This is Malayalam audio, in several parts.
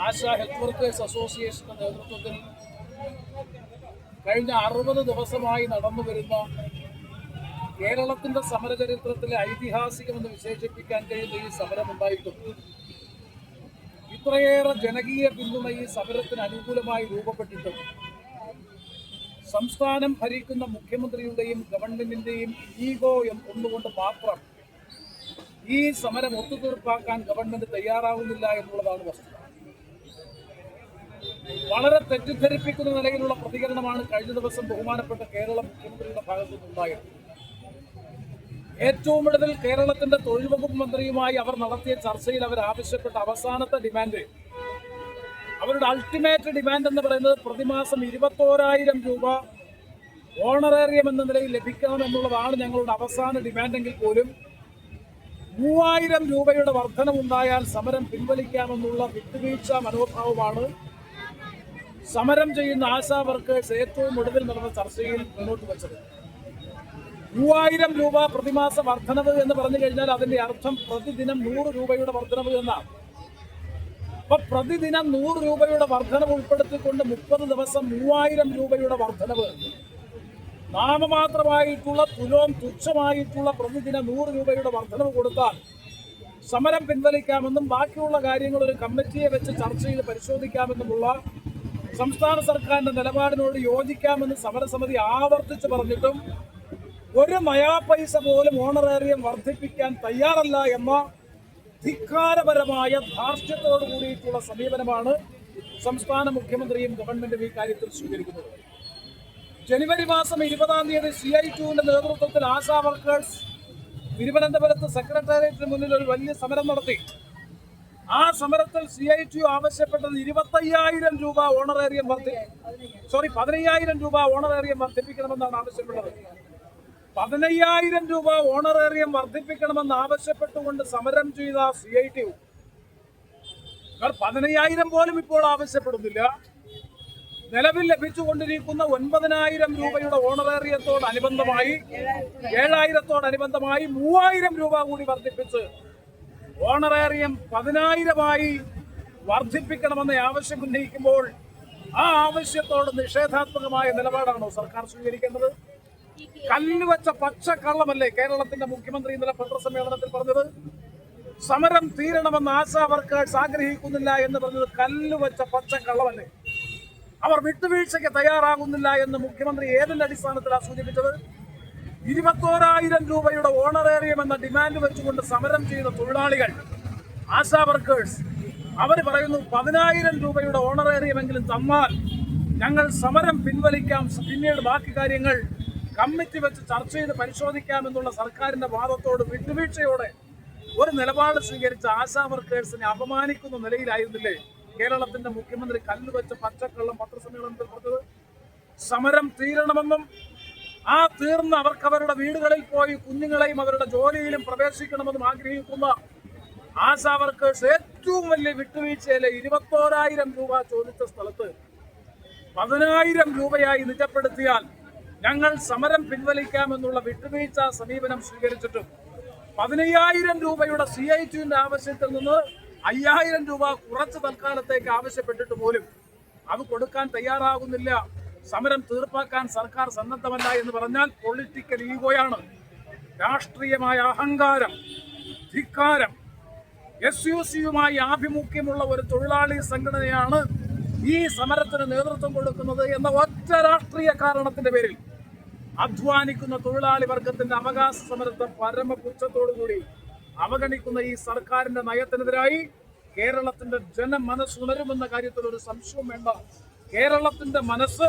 ആശ ഹെൽത്ത് വർക്കേഴ്സ് അസോസിയേഷന്റെ നേതൃത്വത്തിൽ കഴിഞ്ഞ അറുപത് ദിവസമായി നടന്നു വരുന്ന കേരളത്തിന്റെ സമരചരിത്രത്തിലെ ഐതിഹാസികമെന്ന് വിശേഷിപ്പിക്കാൻ കഴിയുന്ന ഈ സമരമുണ്ടായിട്ടും ഇത്രയേറെ ജനകീയ പിന്തുണ ഈ സമരത്തിന് അനുകൂലമായി രൂപപ്പെട്ടിട്ടുണ്ട് സംസ്ഥാനം ഭരിക്കുന്ന മുഖ്യമന്ത്രിയുടെയും ഗവൺമെന്റിന്റെയും ഈഗോ ഒന്നുകൊണ്ട് മാത്രം ഈ സമരം ഒത്തുതീർപ്പാക്കാൻ ഗവൺമെന്റ് തയ്യാറാവുന്നില്ല എന്നുള്ളതാണ് വസ്തുത. വളരെ തെറ്റിദ്ധരിപ്പിക്കുന്ന നിലയിലുള്ള പ്രതികരണമാണ് കഴിഞ്ഞ ദിവസം ബഹുമാനപ്പെട്ട കേരള മുഖ്യമന്ത്രിയുടെ ഭാഗത്തു നിന്നുണ്ടായത് ഏറ്റവും കൂടുതൽ കേരളത്തിന്റെ തൊഴിൽ വകുപ്പ് മന്ത്രിയുമായി അവർ നടത്തിയ ചർച്ചയിൽ അവർ ആവശ്യപ്പെട്ട അവസാനത്തെ ഡിമാൻഡ് അവരുടെ അൾട്ടിമേറ്റ് ഡിമാൻഡ് എന്ന് പറയുന്നത് പ്രതിമാസം ഇരുപത്തോരായിരം രൂപ ഓണറേറിയം എന്ന നിലയിൽ ലഭിക്കണം എന്നുള്ളതാണ് ഞങ്ങളുടെ അവസാന ഡിമാൻഡെങ്കിൽ പോലും മൂവായിരം രൂപയുടെ വർധനമുണ്ടായാൽ സമരം പിൻവലിക്കാമെന്നുള്ള വിട്ടുവീഴ്ച മനോഭാവമാണ് സമരം ചെയ്യുന്ന ആശാ വർക്കേഴ്സ് ഏറ്റവും ഒടുവിൽ നടന്ന ചർച്ചയിൽ മുന്നോട്ട് വെച്ചത്. മൂവായിരം രൂപ പ്രതിമാസ വർധനവ് എന്ന് പറഞ്ഞു കഴിഞ്ഞാൽ അതിന്റെ അർത്ഥം പ്രതിദിനം നൂറ് രൂപയുടെ വർധനവ് എന്നാണ്. അപ്പൊ പ്രതിദിനം നൂറ് രൂപയുടെ വർധനവ് ഉൾപ്പെടുത്തിക്കൊണ്ട് മുപ്പത് ദിവസം മൂവായിരം രൂപയുടെ വർധനവ്. നാമമാത്രമായിട്ടുള്ള തുലോം തുച്ഛമായിട്ടുള്ള പ്രതിദിന നൂറ് രൂപയുടെ വർധനവ് കൊടുത്താൽ സമരം പിൻവലിക്കാമെന്നും ബാക്കിയുള്ള കാര്യങ്ങൾ ഒരു കമ്മിറ്റിയെ വെച്ച് ചർച്ച ചെയ്ത് പരിശോധിക്കാമെന്നുമുള്ള സംസ്ഥാന സർക്കാരിന്റെ നിലപാടിനോട് യോജിക്കാമെന്ന് സമരസമിതി ആവർത്തിച്ച് പറഞ്ഞിട്ടും ഒരു നയാ പൈസ പോലും ഓണറേറിയം വർദ്ധിപ്പിക്കാൻ തയ്യാറല്ല എന്ന ധിക്കാരപരമായ ധാർഷ്ട്യത്തോടു കൂടിയിട്ടുള്ള സമീപനമാണ് സംസ്ഥാന മുഖ്യമന്ത്രിയും ഗവൺമെന്റും ഈ കാര്യത്തിൽ സ്വീകരിക്കുന്നത്. ജനുവരി മാസം ഇരുപതാം തീയതി സി ഐ ടുവിന്റെ നേതൃത്വത്തിൽ ആശാ വർക്കേഴ്സ് തിരുവനന്തപുരത്ത് സെക്രട്ടേറിയറ്റിന് മുന്നിൽ ഒരു വലിയ സമരം നടത്തി. ആ സമരത്തിൽ സി ഐ ടി ആവശ്യപ്പെട്ടത് ഇരുപത്തയ്യായിരം രൂപ ഓണറേറിയം വർദ്ധി സോറി പതിനയ്യായിരം രൂപ ഓണറേറിയം വർദ്ധിപ്പിക്കണമെന്നാണ് ആവശ്യപ്പെട്ടത് പതിനയ്യായിരം രൂപ ഓണറേറിയം വർദ്ധിപ്പിക്കണമെന്ന് ആവശ്യപ്പെട്ടുകൊണ്ട് സമരം ചെയ്ത സി ഐ ടി പതിനയ്യായിരം പോലും ഇപ്പോൾ ആവശ്യപ്പെടുന്നില്ല. നിലവിൽ ലഭിച്ചുകൊണ്ടിരിക്കുന്ന ഒൻപതിനായിരം രൂപയുടെ ഓണറേറിയത്തോടനുബന്ധമായി ഏഴായിരത്തോടനുബന്ധമായി മൂവായിരം രൂപ കൂടി വർദ്ധിപ്പിച്ച് ഓണറേറിയം പതിനായിരമായി വർദ്ധിപ്പിക്കണമെന്ന ആവശ്യം ഉന്നയിക്കുമ്പോൾ ആ ആവശ്യത്തോട് നിഷേധാത്മകമായ നിലപാടാണോ സർക്കാർ സ്വീകരിക്കേണ്ടത്? കല്ലുവച്ച പച്ച പച്ചക്കള്ളമല്ലേ കേരളത്തിന്റെ മുഖ്യമന്ത്രി ഇന്നലെ പത്രസമ്മേളനത്തിൽ പറഞ്ഞത്? സമരം തീരണമെന്ന് ആശാ വർക്കേഴ്സ് ആഗ്രഹിക്കുന്നില്ല എന്ന് പറഞ്ഞത് കല്ലുവച്ച പച്ച പച്ചക്കള്ളമല്ലേ? അവർ വിട്ടുവീഴ്ചയ്ക്ക് തയ്യാറാകുന്നില്ല എന്ന് മുഖ്യമന്ത്രി ഏതിന്റെ അടിസ്ഥാനത്തിലാണ് സൂചിപ്പിച്ചത്? ഇരുപത്തോരായിരം രൂപയുടെ ഓണറേറിയം എന്ന ഡിമാൻഡ് വെച്ചുകൊണ്ട് സമരം ചെയ്ത തൊഴിലാളികൾ ആശാ വർക്കേഴ്സ് അവർ പറയുന്നു പതിനായിരം രൂപയുടെ ഓണറേറിയമെങ്കിലും തന്നാൽ ഞങ്ങൾ സമരം പിൻവലിക്കാം. പിന്നീട് ബാക്കി കാര്യങ്ങൾ കമ്മിറ്റി വെച്ച് ചർച്ച ചെയ്ത് പരിശോധിക്കാമെന്നുള്ള സർക്കാരിന്റെ വാദത്തോട് വിട്ടുവീഴ്ചയോടെ ഒരു നിലപാട് സ്വീകരിച്ച ആശാ വർക്കേഴ്സിനെ അപമാനിക്കുന്ന നിലയിലായിരുന്നില്ലേ കേരളത്തിന്റെ മുഖ്യമന്ത്രി കല്ലുവെച്ച പച്ചക്കള്ളം പത്രസമ്മേളനത്തിൽ പറഞ്ഞത്? സമരം തീരണമെന്നും ആ തീർന്ന് അവർക്ക് അവരുടെ വീടുകളിൽ പോയി കുഞ്ഞുങ്ങളെയും അവരുടെ ജോലിയിലും പ്രവേശിക്കണമെന്നും ആഗ്രഹിക്കുന്ന ആശാ ഏറ്റവും വലിയ വിട്ടുവീഴ്ചയിലെ ഇരുപത്തോരായിരം രൂപ ചോദിച്ച സ്ഥലത്ത് പതിനായിരം രൂപയായി നിജപ്പെടുത്തിയാൽ ഞങ്ങൾ സമരം പിൻവലിക്കാമെന്നുള്ള വിട്ടുവീഴ്ച സമീപനം സ്വീകരിച്ചിട്ടും പതിനയ്യായിരം രൂപയുടെ സി ഐ ടിന്റെ ആവശ്യത്തിൽ നിന്ന് അയ്യായിരം രൂപ കുറച്ച് തൽക്കാലത്തേക്ക് ആവശ്യപ്പെട്ടിട്ട് പോലും അത് കൊടുക്കാൻ തയ്യാറാകുന്നില്ല. സമരം തീർപ്പാക്കാൻ സർക്കാർ സന്നദ്ധമല്ല എന്ന് പറഞ്ഞാൽ പൊളിറ്റിക്കൽ ഈഗോയാണ്. രാഷ്ട്രീയമായ അഹങ്കാരം ധിക്കാരം എസ് യു സിയുമായി ആഭിമുഖ്യമുള്ള ഒരു തൊഴിലാളി സംഘടനയാണ് ഈ സമരത്തിന് നേതൃത്വം കൊടുക്കുന്നത് എന്ന ഒറ്റ രാഷ്ട്രീയ കാരണത്തിന്റെ പേരിൽ അധ്വാനിക്കുന്ന തൊഴിലാളി വർഗത്തിന്റെ അവകാശ സമരത്തെ പരമപുച്ഛത്തോടുകൂടി അവഗണിക്കുന്ന ഈ സർക്കാരിന്റെ നയത്തിനെതിരായി കേരളത്തിന്റെ ജനമനസ് ഉണരുമെന്ന കാര്യത്തിൽ ഒരു സംശയവും വേണ്ട. കേരളത്തിന്റെ മനസ്സ്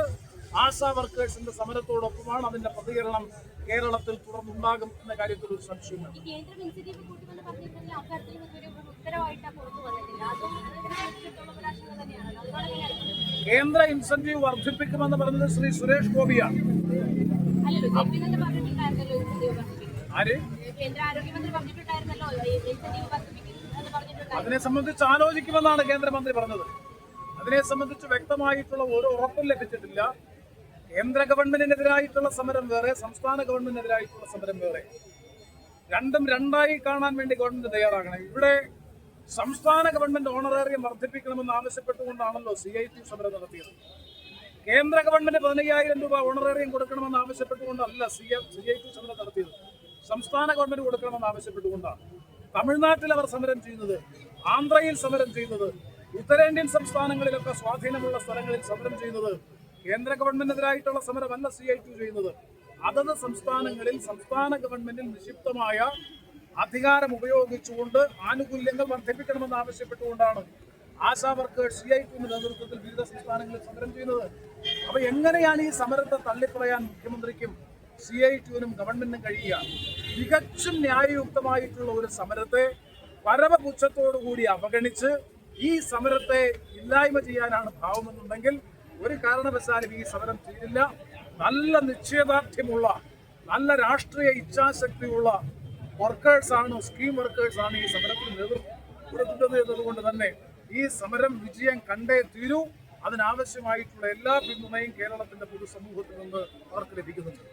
ആശാ വർക്കേഴ്സിന്റെ സമരത്തോടൊപ്പമാണ് അതിന്റെ പ്രതികരണം കേരളത്തിൽ തുടർന്നുണ്ടാകും എന്ന കാര്യത്തിൽ ഒരു ഈ കേന്ദ്രം ഇൻസെന്റീവ് വർദ്ധിപ്പിക്കുമെന്ന് പറഞ്ഞത് ശ്രീ സുരേഷ് ഗോപിയാണ്. ആര്? അതിനെ സംബന്ധിച്ച് ആലോചിക്കുമെന്നാണ് കേന്ദ്രമന്ത്രി പറഞ്ഞത്. അതിനെ സംബന്ധിച്ച് വ്യക്തമായിട്ടുള്ള ഒരു ഉറപ്പും ലഭിച്ചിട്ടില്ല. കേന്ദ്ര ഗവൺമെന്റിനെതിരായിട്ടുള്ള സമരം വേറെ സംസ്ഥാന ഗവൺമെന്റിനെതിരായിട്ടുള്ള സമരം വേറെ. രണ്ടും രണ്ടായി കാണാൻ വേണ്ടി ഗവൺമെന്റ് തയ്യാറാകണം. ഇവിടെ സംസ്ഥാന ഗവൺമെന്റ് ഓണറേറിയം വർദ്ധിപ്പിക്കണമെന്ന് ആവശ്യപ്പെട്ടുകൊണ്ടാണല്ലോ സി ഐ ടി സമരം നടത്തിയത്. കേന്ദ്ര ഗവൺമെന്റ് പതിനയ്യായിരം രൂപ ഓണറേറിയം കൊടുക്കണമെന്ന് ആവശ്യപ്പെട്ടുകൊണ്ടല്ല സി സി ഐ ടി സമരം നടത്തിയത്. സംസ്ഥാന ഗവൺമെന്റ് കൊടുക്കണമെന്ന് ആവശ്യപ്പെട്ടുകൊണ്ടാണ്. തമിഴ്നാട്ടിൽ അവർ സമരം ചെയ്യുന്നത് ആന്ധ്രയിൽ സമരം ചെയ്യുന്നത് ഉത്തരേന്ത്യൻ സംസ്ഥാനങ്ങളിലൊക്കെ സ്വാധീനമുള്ള സ്ഥലങ്ങളിൽ സമരം ചെയ്യുന്നത് കേന്ദ്ര ഗവൺമെന്റിനെതിരായിട്ടുള്ള സമരമല്ല സി ഐ ടി ചെയ്യുന്നത്. അതത് സംസ്ഥാനങ്ങളിൽ സംസ്ഥാന ഗവൺമെന്റിൽ നിക്ഷിപ്തമായ അധികാരം ഉപയോഗിച്ചുകൊണ്ട് ആനുകൂല്യങ്ങൾ വർദ്ധിപ്പിക്കണമെന്ന് ആവശ്യപ്പെട്ടുകൊണ്ടാണ് ആശാ വർക്കേഴ്സ് സി ഐ ടിയുടെ നേതൃത്വത്തിൽ വിവിധ സംസ്ഥാനങ്ങളിൽ സമരം ചെയ്യുന്നത്. അപ്പൊ എങ്ങനെയാണ് ഈ സമരത്തെ തള്ളിപ്പറയാൻ മുഖ്യമന്ത്രിക്കും സി ഐ ടിയുനും ഗവൺമെന്റിനും കഴിയുക? തികച്ചും ന്യായയുക്തമായിട്ടുള്ള ഒരു സമരത്തെ പരമപുച്ഛത്തോടുകൂടി അവഗണിച്ച് ഈ സമരത്തെ ഇല്ലായ്മ ചെയ്യാനാണ് ഭാവമെന്നുണ്ടെങ്കിൽ ഒരു കാരണവശാലും ഈ സമരം തീരില്ല. നല്ല നിശ്ചയദാർഢ്യമുള്ള നല്ല രാഷ്ട്രീയ ഇച്ഛാശക്തിയുള്ള വർക്കേഴ്സാണ് സ്കീം വർക്കേഴ്സാണ് ഈ സമരത്തിന് നേതൃത്വം കൊടുക്കുന്നത് എന്നതുകൊണ്ട് തന്നെ ഈ സമരം വിജയം കണ്ടേ തീരൂ. അതിനാവശ്യമായിട്ടുള്ള എല്ലാ പിന്തുണയും കേരളത്തിന്റെ പൊതുസമൂഹത്തിൽ നിന്ന് അവർക്ക് ലഭിക്കുന്നുണ്ട്.